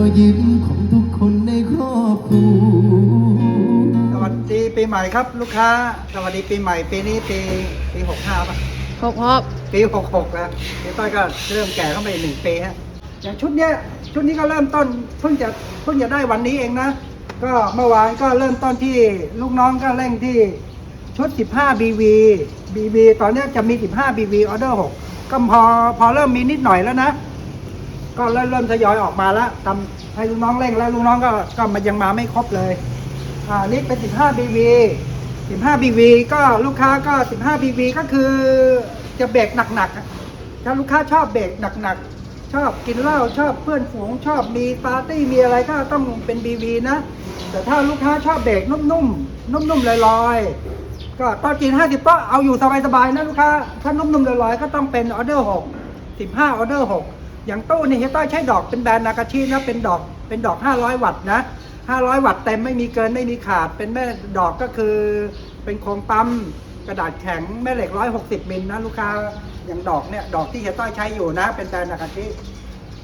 อยยิ้มของทุกคนในครอบครัว สวัสดีปีใหม่ครับ ลูกค้า สวัสดีปีใหม่ปีนี้ปีปีหกห้าป่ะหกหกปีหกหกแล้วเดี๋ยวต้อยก็เริ่มแก่เข้าไปอีกหนึ่งปีฮะอย่างชุดเนี้ยชุดนี้ก็เริ่มต้นเพิ่งจะเพิ่งจะได้วันนี้เองนะ ก็เมื่อวานก็เริ่มต้นที่ลูกน้องก็เร่งที่ชุด 15 BV BV ตอนเนี้ยจะมี 15 BV ออเดอร์6ก็พอพอเริ่มมีนิดหน่อยแล้วนะ ก็เริ่มเริ่มทยอยออกมาแล้วทำให้ลูกน้องเร่งแล้วลูกน้องก็ก็มันยังมาไม่ครบเลยอ่านี่เป็น 15 BV 15 BV ก็ลูกค้าก็ 15 BV ก็คือจะเบรกหนักๆอะถ้าลูกค้าชอบเบรกหนักๆ ชอบกินเหล้าชอบเพื่อนฝูงชอบมีปาร์ตี้มีอะไรก็ต้องเป็น BV นะ แต่ถ้าลูกค้าชอบเบรกนุ่มๆนุ่มๆลอยๆก็ตอนกิน 50 ก็เอาอยู่สบายๆนะลูกค้าถ้านุ่มๆลอยๆก็ต้องเป็นออเดอร์6 15ออเดอร์6 อย่างตู้นี่เฮยต้อยใช้ดอกเป็นแบรนด์นากาชินะเป็นดอกเป็นดอก 500 วัตต์นะ 500 วัตต์เต็มไม่มีเกินไม่มีขาดเป็นแม่ดอกก็คือ เป็นโครงปั๊มกระดาษแข็งแม่เหล็ก 160 มิลนะลูกค้าอย่างดอกเนี่ยดอกที่เฮยต้อยใช้อยู่นะ เป็นแบรนด์นากาชิ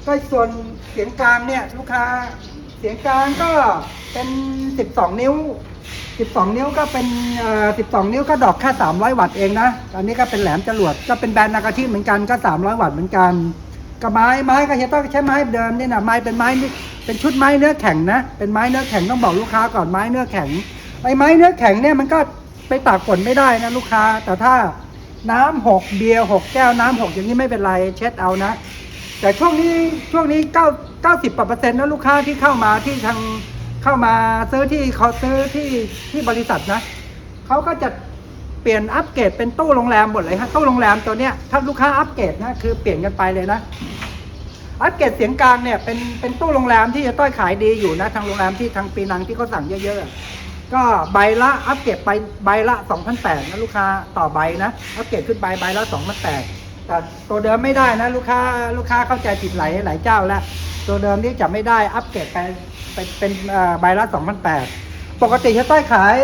ก็ส่วนเสียงกลางเนี่ยลูกค้าเสียงกลางก็เป็น 12 นิ้ว 12 นิ้วก็เป็นอ่อ12 นิ้วก็ดอกแค่ 300 วัตต์เองนะอันนี้ก็เป็นแหลมจรวดก็เป็นแบรนด์นากาชิเหมือนกันก็ 300 วัตต์เหมือนกัน ก็ไม้ไม้ก็เฮียต้องใช้ไม้เดิมนี่นะไม้เป็นไม้เป็นชุดไม้เนื้อแข็งนะ เป็นไม้เนื้อแข็งต้องบอกลูกค้าก่อนไม้เนื้อแข็งไอ้ไม้เนื้อแข็งเนี่ยมันก็ไปตากฝนไม่ได้นะลูกค้า แต่ถ้าน้ำหกเบียร์หกแก้วน้ำหกอย่างนี้ไม่เป็นไรเช็ดเอานะ แต่ช่วงนี้ช่วงนี้เก้าเก้าสิบเปอร์เซ็นต์นะลูกค้าที่เข้ามาที่ทางเข้ามาซื้อที่เขาซื้อที่ที่บริษัทนะเขาก็จะ เปลี่ยนอัปเกรดเป็นตู้โรงแรมหมดเลยฮะตู้โรงแรมตัวเนี้ยถ้าลูกค้าอัปเกรดนะคือเปลี่ยนกันไปเลยนะอัปเกรดเสียงกลางเนี่ยเป็นเป็นตู้โรงแรมที่จะต้อยขายดีอยู่นะทางโรงแรมที่ทางปีนังที่เขาสั่งเยอะๆ ก็ใบละอัปเกรดไปใบละ2,800นะลูกค้าต่อใบนะอัปเกรดขึ้นไปใบละ2,800แต่ตัวเดิมไม่ได้นะลูกค้าลูกค้าเข้าใจผิดหลายหลายเจ้าแล้วตัวเดิมนี่จะไม่ได้อัปเกรดไปเป็นเป็นเอ่อใบละ2,800ปกติจะต้อยขาย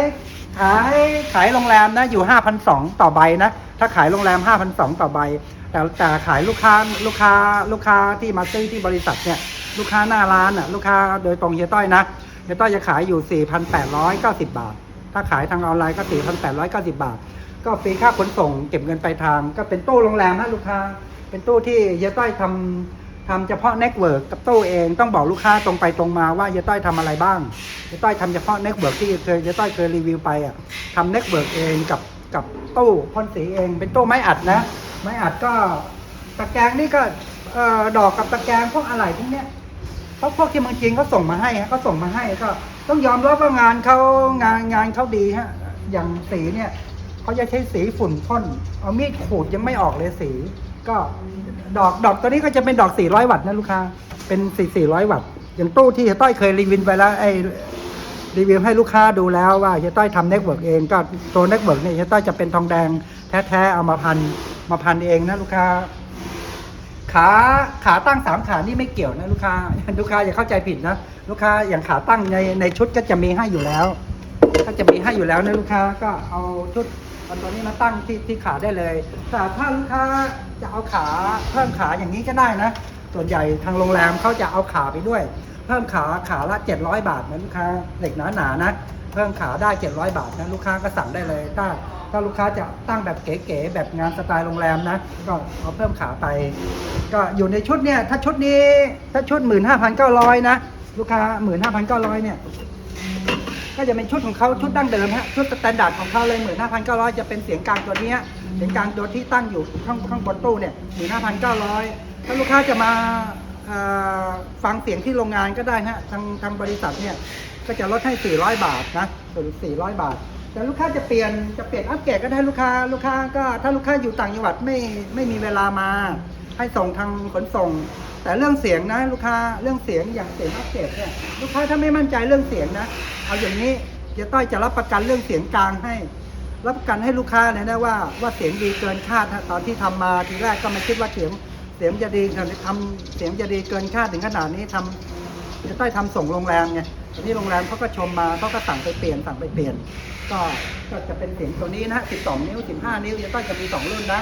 ขายขายโรงแรมนะอยู่5,200ต่อใบนะ ถ้าขายโรงแรม5,200ต่อใบ แต่แต่ขายลูกค้าลูกค้าลูกค้าที่มาซื้อที่บริษัทเนี่ยลูกค้าหน้าร้านอะลูกค้าโดยตรงเฮียต้อยนะเฮียต้อยจะขายอยู่4,890บาท ถ้าขายทางออนไลน์ก็4,890บาท ก็ฟรีค่าขนส่งเก็บเงินปลายทาง ก็เป็นตู้โรงแรมนะลูกค้า เป็นตู้ที่เฮียต้อยทำ ทำเฉพาะเน็ตเวิร์กกับตู้เองต้องบอกลูกค้าตรงไปตรงมาว่าเฮียต้อยทำอะไรบ้างเฮียต้อยทำเฉพาะเน็ตเวิร์กที่เคยเฮียต้อยเคยรีวิวไปอะทำเน็ตเวิร์กเองกับกับตู้พ่นสีเองเป็นตู้ไม้อัดนะ ไม้อัดก็ตะแกรงนี่ก็เอ่อดอกกับตะแกรงพวกอะไรพวกเนี้ยเพราะพวกที่เมืองจีนเขาส่งมาให้ฮะเขาส่งมาให้ก็ต้องยอมรับว่างานเขางานงานเขาดีฮะอย่างสีเนี่ยเขาจะใช้สีฝุ่นพ่นเอามีดขูดยังไม่ออกเลยสี ก็ ดอกดอกตัวนี้ก็จะเป็นดอก 400 วัตต์นะลูกค้า เป็น4 400 วัตต์ อย่างตู้ที่เฮียต้อยเคยรีวิวไปแล้วไอ้รีวิวให้ลูกค้าดูแล้วว่าเฮียต้อยทำเน็ตเวิร์กเองก็ตัวเน็ตเวิร์กเนี่ยเฮียต้อยจะเป็นทองแดงแท้ๆเอามาพันมาพันเองนะลูกค้า ขาขาตั้งสามขานี่ไม่เกี่ยวนะลูกค้าลูกค้าอย่าเข้าใจผิดนะลูกค้าอย่างขาตั้งในในชุดก็จะมีให้อยู่แล้ว ก็จะมีให้อยู่แล้วนะลูกค้าก็เอาชุด เอาตัวนี้มาตั้งที่ที่ขาได้เลย แต่ถ้าลูกค้าจะเอาขาเพิ่มขาอย่างนี้ก็ได้นะ ส่วนใหญ่ทางโรงแรมเขาจะเอาขาไปด้วย เพิ่มขาขาละ 700 บาทนะลูกค้าเหล็กหนาๆนะ เพิ่มขาได้ 700 บาทนะลูกค้าก็สั่งได้เลย ถ้าถ้าลูกค้าจะตั้งแบบเก๋ๆแบบงานสไตล์โรงแรมนะ ก็เอาเพิ่มขาไป ก็อยู่ในชุดเนี่ย ถ้าชุดนี้ถ้าชุด 15,900 นะ ลูกค้า 15,900 เนี่ย ก็จะเป็นชุดของเขาชุดดั้งเดิมฮะชุดสแตนดาร์ดของเขาเลยหมื่นห้าพันเก้าร้อยจะเป็นเสียงกลางตัวนี้เสียงกลางตัวที่ตั้งอยู่ข้างข้างบนตู้เนี่ยหมื่นห้าพันเก้าร้อยถ้าลูกค้าจะมาฟังเสียงที่โรงงานก็ได้ฮะทางทางบริษัทเนี่ยก็จะลดให้ 400 บาทนะส่วน400 บาท แต่ลูกค้าจะเปลี่ยนจะเปลี่ยนอัปเกรดก็ได้ลูกค้าลูกค้าก็ถ้าลูกค้าอยู่ต่างจังหวัดไม่ไม่มีเวลามา ให้ส่งทางขนส่ง แต่เรื่องเสียงนะลูกค้าเรื่องเสียงอย่างเสียงอัปเกรดเนี่ยลูกค้าถ้าไม่มั่นใจเรื่องเสียงนะ เอาอย่างนี้เจ๊ต้อยจะรับประกันเรื่องเสียงกลางให้ รับประกันให้ลูกค้าเลยนะว่าว่าเสียงดีเกินคาดนะตอนที่ทำมาทีแรกก็ไม่คิดว่าเสียงเสียงจะดีขนาดนี้ทำเสียงจะดีเกินคาดถึงขนาดนี้ทำเจ๊ต้อยทำส่งโรงแรมไงที่โรงแรมเขาก็ชมมาเขาก็สั่งไปเปลี่ยนสั่งไปเปลี่ยน ก็ก็จะเป็นเสียงตัวนี้นะ12 นิ้ว 15 นิ้วเจ๊ต้อยจะมีสองรุ่นนะ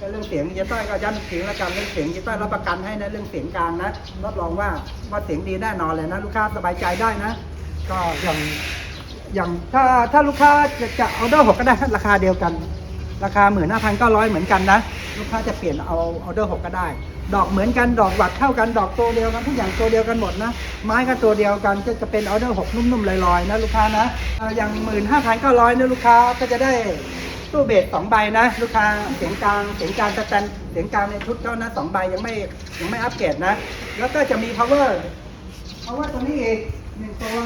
ก็เรื่องเสียงเฮียต้อยก็ย้ำอีกทีแล้วกันเรื่องเสียงเฮียต้อยรับประกันให้นะเรื่องเสียงกลางนะรับรองว่าว่าเสียงดีแน่นอนเลยนะลูกค้าสบายใจได้นะ ก็อย่างอย่างถ้าถ้าลูกค้าจะจะออเดอร์หกก็ได้ราคาเดียวกัน ราคาหมื่นห้าพันเก้าร้อยเหมือนกันนะลูกค้าจะเปลี่ยนเอาเออเดอร์หกก็ได้ ดอกเหมือนกันดอกหวัดเท่ากันดอกตัวเดียวกันทุกอย่างตัวเดียวกันหมดนะ ไม้ก็ตัวเดียวกันก็จะเป็นเออเดอร์หกนุ่มๆลอยๆนะลูกค้านะเอ่ออย่างหมื่นห้าพันเก้าร้อยเนี่ยลูกค้าก็จะได้ ตู้เบสสองใบนะ ลูกค้าเสียงกลางเสียงกลางสแตนเสียงกลางในชุดเขานะสองใบยังไม่ยังไม่อัปเกรดนะ แล้วก็จะมี power power ตัวนี้อีกหนึ่งตัว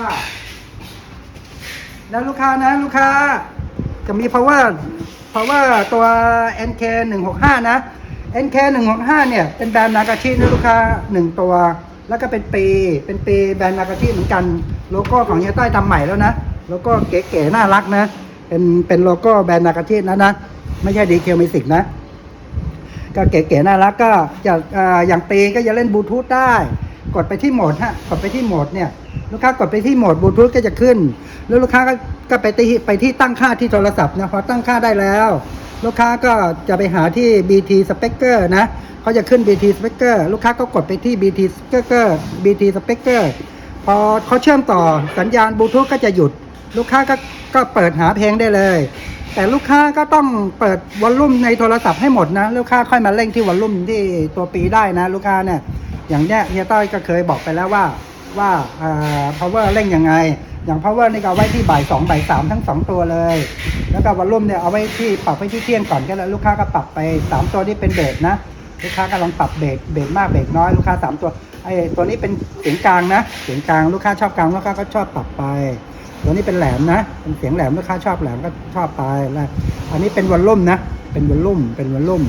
แล้วลูกค้านะลูกค้าจะมี power power ตัว NK 165นะ NK 165เนี่ยเป็นแบรนด์นากาชินะลูกค้า1ตัว แล้วก็เป็นปีเป็นปีแบรนด์นากาชิเหมือนกันโลโก้ของเฮียต้อยทำใหม่แล้วนะโลโก้เก๋ๆน่ารักนะ เป็นเป็นโลโก้แบรนด์นากาชินะนะ ไม่ใช่ดีเคมิสิกนะ ก็เก๋ๆน่ารักก็จะอ่าอย่างปีก็จะเล่นบลูทูธได้ กดไปที่โหมดฮะ กดไปที่โหมดเนี่ย ลูกค้ากดไปที่โหมดบลูทูธก็จะขึ้น แล้วลูกค้าก็ก็ไปที่ไปที่ตั้งค่าที่โทรศัพท์นะพอตั้งค่าได้แล้ว ลูกค้าก็จะไปหาที่ BT Speaker นะเขาจะขึ้น BT Speaker ลูกค้าก็กดไปที่ BT Speaker BT Speaker พอเขาเชื่อมต่อสัญญาณบลูทูธก็จะหยุด ลูกค้าก็ก็เปิดหาเพลงได้เลย แต่ลูกค้าก็ต้องเปิดวอลลุ่มในโทรศัพท์ให้หมดนะ ลูกค้าค่อยมาเร่งที่วอลลุ่มที่ตัวปีได้นะ ลูกค้าเนี่ย อย่างเนี้ยเฮียต้อยก็เคยบอกไปแล้วว่าว่าอ่า power เร่งยังไง อย่าง power นี่ก็ไว้ที่บ่ายสองบ่ายสามทั้งสองตัวเลย แล้วก็วอลลุ่มเนี่ยเอาไว้ที่ปรับไว้ที่เที่ยงก่อนก็แล้วลูกค้าก็ปรับไปสามตัวนี้เป็นเบสนะลูกค้าก็ลองปรับเบสเบสมากเบสน้อยลูกค้าสามตัวไอ้ตัวนี้เป็นเสียงกลางนะเสียงกลางลูกค้าชอบกลางลูกค้าก็ชอบปรับไป ตัวนี้เป็นแหลมนะเป็นเสียงแหลมลูกค้าชอบแหลมก็ชอบไปแล้วอันนี้เป็นวอลลุ่มนะ เป็นวอลลุ่ม เป็นวอลลุ่ม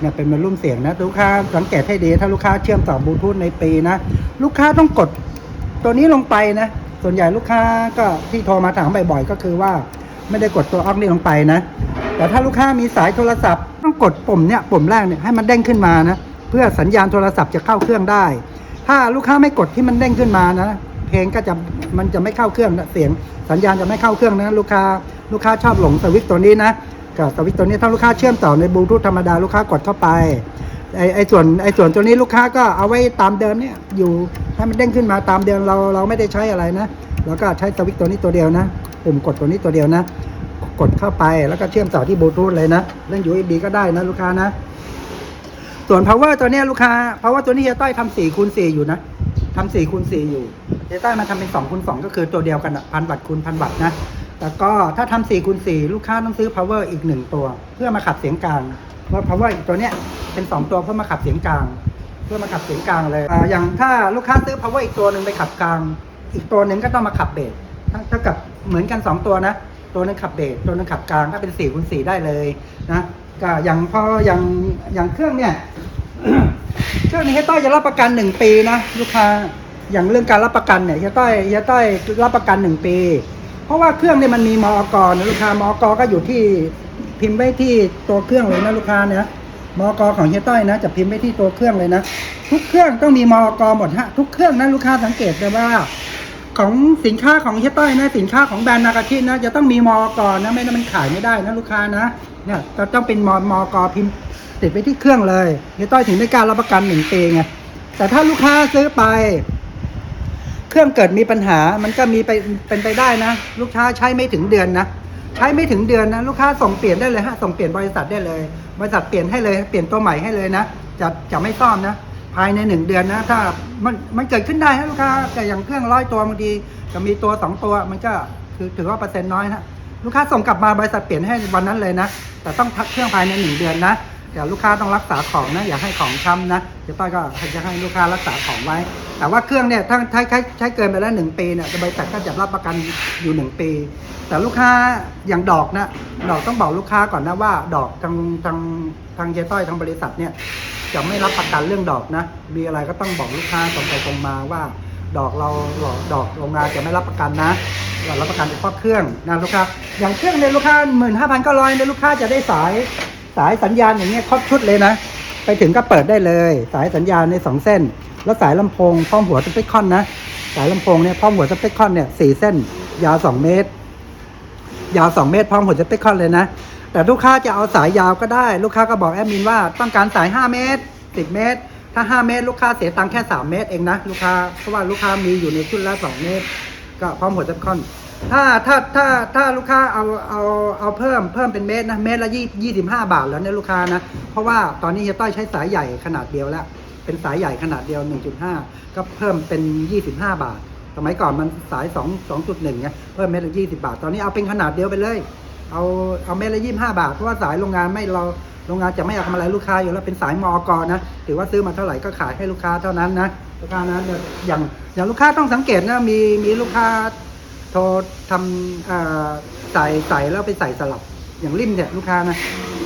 เนี่ยเป็นวอลลุ่มเสียงนะ ลูกค้าสังเกตให้ดี ถ้าลูกค้าเชื่อมต่อบลูทูธในปีนะ ลูกค้าต้องกดตัวนี้ลงไปนะ ส่วนใหญ่ลูกค้าก็ที่โทรมาถามบ่อยๆ ก็คือว่าไม่ได้กดตัวออกนี่ลงไปนะ แต่ถ้าลูกค้ามีสายโทรศัพท์ ต้องกดปุ่มเนี่ยปุ่มแรกเนี่ยให้มันเด้งขึ้นมานะ เพื่อสัญญาณโทรศัพท์จะเข้าเครื่องได้ ถ้าลูกค้าไม่กดที่มันเด้งขึ้นมานะ เพลงก็จะมันจะไม่เข้าเครื่องเสียง สัญญาณจะไม่เข้าเครื่องนะลูกค้าลูกค้าชอบหลงสวิตตัวนี้นะกับสวิตตัวนี้ถ้าลูกค้าเชื่อมต่อในบลูทูธธรรมดาลูกค้ากดเข้าไปไอไอส่วนไอส่วนตัวนี้ลูกค้าก็เอาไว้ตามเดิมเนี่ยอยู่ให้มันเด้งขึ้นมาตามเดิมเราเราไม่ได้ใช้อะไรนะเราก็ใช้สวิตตัวนี้ตัวเดียวนะปุ่มกดตัวนี้ตัวเดียวนะ กดเข้าไปแล้วก็เชื่อมต่อที่บลูทูธเลยนะเล่น USB ก็ได้นะลูกค้านะ ส่วน power ตัวนี้ลูกค้า power ตัวนี้เฮียต้อยทำสี่คูณสี่อยู่นะ ทำสี่คูณสี่อยู่เฮียต้อยมาทำเป็นสองคูณสองก็คือตัวเดียวกันอะพันวัตต์คูณพันวัตต์นะแต่ก็ถ้าทำสี่คูณสี่ลูกค้าต้องซื้อ power อีกหนึ่งตัว เพื่อมาขับเสียงกลางเพราะ power อีกตัวเนี้ยเป็นสองตัวเพื่อมาขับเสียงกลาง เพื่อมาขับเสียงกลางเลยออย่างถ้าลูกค้าซื้อ power อีกตัวหนึ่งไปขับกลาง อีกตัวหนึ่งก็ต้องมาขับเบสถ้าเท่ากับเหมือนกันสองตัวนะตัวหนึงขับเบสตัวหนึงขับกลางก็เป็นสี่คูณสี่ได้เลยนะก็อย่างพออย่างอย่างเครื่องเนี่ย รื่องนี้เฮียต้อยจะรับประกันหนึ่งปีนะลูกค้าอย่างเรื่องการรับประกันเนี่ยเฮียต้อยเฮียต้อยรับประกันหนึ่งปี เพราะว่าเครื่องเนี่ยมันมีมอกนะลูกค้ามอกก็อยู่ที่พิมพ์ไว้ที่ตัวเครื่องเลยนะลูกค้าเนี่ยมอกของเฮียต้อยนะ จะพิมพ์ไว้ที่ตัวเครื่องเลยนะ ทุกเครื่องต้องมีมอกหมดฮะทุกเครื่องนะลูกค้าสังเกตเลยว่า ของสินค้าของเฮียต้อยนะสินค้าของแบรนด์นากาชินะจะต้องมีมอกนะไม่นั้นมันขายไม่ได้นะลูกค้านะเนี่ยจะต้องเป็นมมอกพิมพ์ ติดไปที่เครื่องเลยเฮียต้อยถึงได้การรับประกันหนึ่งปีไงแต่ถ้าลูกค้าซื้อไป เครื่องเกิดมีปัญหามันก็มีไปเป็นไปได้นะ ลูกค้าใช้ไม่ถึงเดือนนะใช้ไม่ถึงเดือนนะลูกค้าส่งเปลี่ยนได้เลยฮะส่งเปลี่ยนบริษัทได้เลย บริษัทเปลี่ยนให้เลยเปลี่ยนตัวใหม่ให้เลยนะจะจะไม่ซ่อมนะภายในหนึ่งเดือนนะ ถ้ามันมันเกิดขึ้นได้ฮะลูกค้าแต่อย่างเครื่องร้อยตัวบางทีจะมีตัวสองตัวมันก็คือถือว่าเปอร์เซ็นต์น้อยฮะลูกค้าส่งกลับมาบริษัทเปลี่ยนให้วันนั้นเลยนะแต่ต้องพักเครื่องภายในหนึ่งเดือนนะ เดี๋ยวลูกค้าต้องรักษาของนะอย่าให้ของช้ำนะเดี๋ยวต้อยก็จะให้ลูกค้ารักษาของไว้ แต่ว่าเครื่องเนี่ยถ้าใช้ใช้ใช้เกินไปแล้วหนึ่งปีเนี่ยบริษัทก็จะรับประกันอยู่หนึ่งปี แต่ลูกค้าอย่างดอกนะดอกต้องบอกลูกค้าก่อนนะว่า ดอกทางทางทางเจต้อยทางบริษัทเนี่ยจะไม่รับประกันเรื่องดอกนะ มีอะไรก็ต้องบอกลูกค้าตรงไปตรงมาว่า ดอกเราหลอกดอกโรงงานจะไม่รับประกันนะเรารับประกันเฉพาะเครื่องนะลูกค้าอย่างเครื่องเนี่ยลูกค้าหมื่นห้าพันเก้าร้อยเนี่ยลูกค้าจะได้สาย สายสัญญาณอย่างเงี้ยครอบชุดเลยนะ ไปถึงก็เปิดได้เลย สายสัญญาณในสองเส้น แล้วสายลำโพงพร้อมหัวสเปคคอนนะ สายลำโพงเนี่ยพร้อมหัวสเปคคอนเนี่ยสี่เส้น ยาวสองเมตร ยาว2เมตรพร้อมหัวสเปคคอนเลยนะ แต่ลูกค้าจะเอาสายยาวก็ได้ ลูกค้าก็บอกแอดมินว่าต้องการสาย5เมตร10เมตร ถ้า5เมตร ลูกค้าเสียตังค์แค่3เมตรเองนะลูกค้าเพราะว่าลูกค้ามีอยู่ในชุดละ2เมตร ก็พร้อมหัวจับคอน ถ้าถ้าถ้าถ้าลูกค้าเอาเอาเอาเพิ่มเพิ่มเป็นเมตรนะเมตรละยี่ยี่สิบห้าบาทแล้วเนี่ยลูกค้านะ เพราะว่าตอนนี้เฮียต้อยใช้สายใหญ่ขนาดเดียวแล้ว เป็นสายใหญ่ขนาดเดียว1.5ก็เพิ่มเป็น25บาท สมัยก่อนมันสาย2 2.1ไงเพิ่มเมตรละ20บาท ตอนนี้เอาเป็นขนาดเดียวไปเลย เอาเอาเมตรละ25บาท เพราะว่าสายโรงงานไม่เราโรงงานจะไม่เอาทำอะไรลูกค้าอยู่แล้วเป็นสายมอกนะถือว่าซื้อมาเท่าไหร่ก็ขายให้ลูกค้าเท่านั้นนะลูกค้านะเนี่ยอย่างอย่างลูกค้าต้องสังเกตนะมีมีลูกค้า โทรทำเอ่อใส่ใส่แล้วไปใส่สลับอย่างริมเนี่ยลูกค้านะ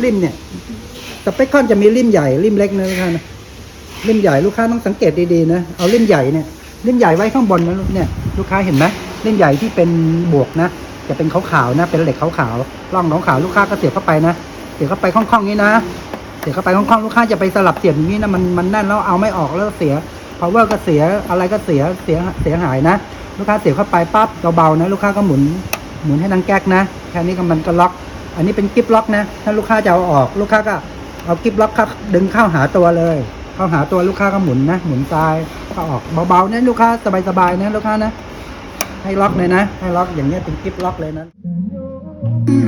ริมเนี่ยสเปคคอนจะมีริมใหญ่ริมเล็กนะลูกค้านะริมใหญ่ลูกค้าต้องสังเกตดีๆนะเอาริมใหญ่เนี่ยริมใหญ่ไว้ข้างบนนะลูกเนี่ยลูกค้าเห็นไหมริมใหญ่ที่เป็นบวกนะจะเป็นขาวๆนะ เป็นเหล็กขาวๆร่องขาวๆลูกค้าก็เสียบเข้าไปนะเสียบเข้าไปคล่องๆนี้นะเสียบเข้าไปคล่องๆลูกค้าจะไปสลับเสียบอย่างนี้นะมันมันแน่นแล้วเอาไม่ออกแล้วเสีย power ก็เสียอะไรก็เสียเสียเสียหายนะ ลูกค้าเสียบเข้าไปปั๊บเบาๆนะ ลูกค้าก็หมุนหมุนให้นังแก๊กนะแค่นี้ก็มันก็ล็อก อันนี้เป็นกิฟล็อกนะ ถ้าลูกค้าจะเอาออก ลูกค้าก็เอากิฟล็อกเข้าดึงเข้าหาตัวเลย เข้าหาตัวลูกค้าก็หมุนนะ หมุนซ้ายเข้าออกเบาๆนะลูกค้าสบายๆนะลูกค้านะ ให้ล็อกเลยนะ ให้ล็อกอย่างเงี้ยเป็นกิฟล็อกเลยนะ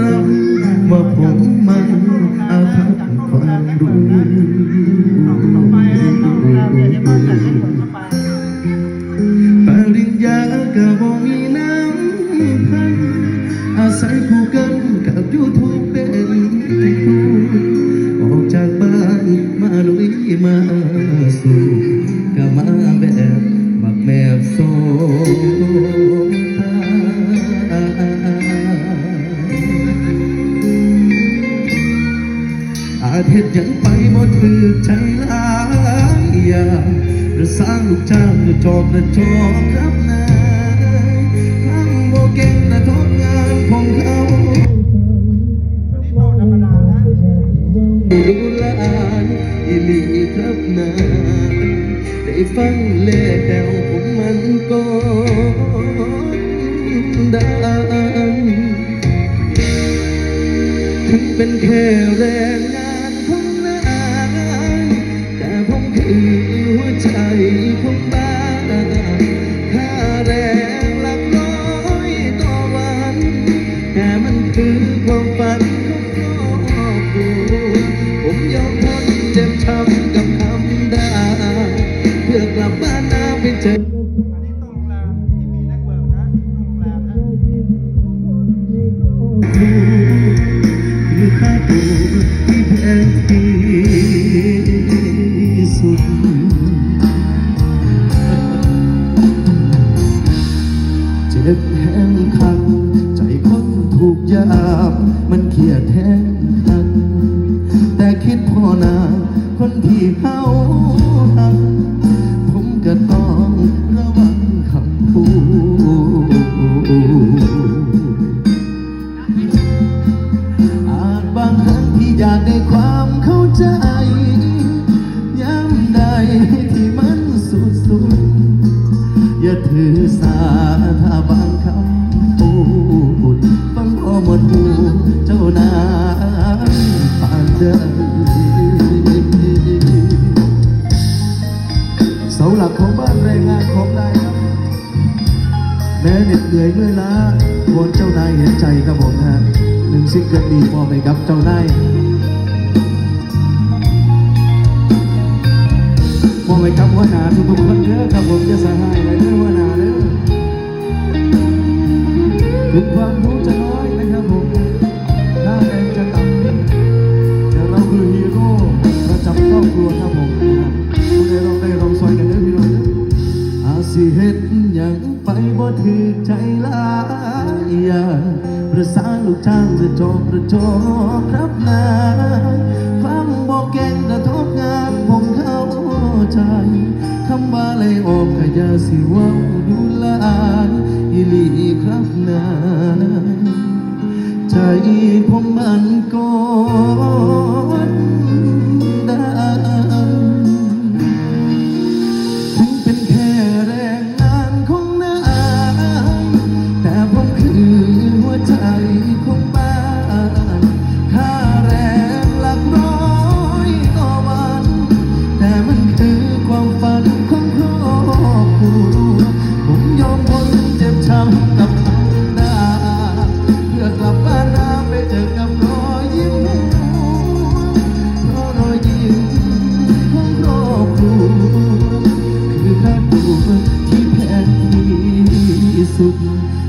รับว่าผมมันอาภัพความรู้ปริญญา ก็บ่มีน้ำพันอาศัยคู่กันกับยูทูบเป็นครูออกจากบ้านมาลุยมาสู่ ครับนาได้ฟังเล่แดวผมมันก็ดังถึงเป็นแค่แรงงาน สาหลักของบ้านแรงงานของนายแม้เหน็ดเหนื่อยเมื่อยล้าวอนเจ้านายเห็นใจครับผมฮะหนึ่งซิงเกิลดีมอบให้กับเจ้านายมอบให้กับหัวหนาทุกๆคนเด้อครับผมจะสหายเลยเด้อหัวหนาเด้อถึงความรู้ สิเฮ็ดหยังไปบ่ถือใจหลายอย่างประสานลูกจ้างจะจบประจบครับนายความบ่เก่งกระทบงานผมเข้าใจคำว่าเลยออกก็อย่าสิว่าดูลานอีหลีครับนายใจผมมันก็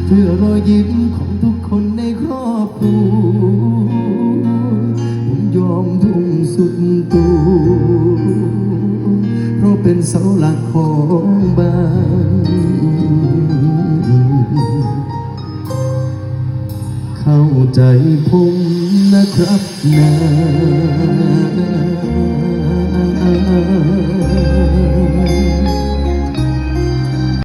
เพื่อรอยยิ้มของทุกคนในครอบครัวผมยอมทุ่มสุดตัวเพราะเป็นเสาหลักของบ้านเข้าใจผมนะครับน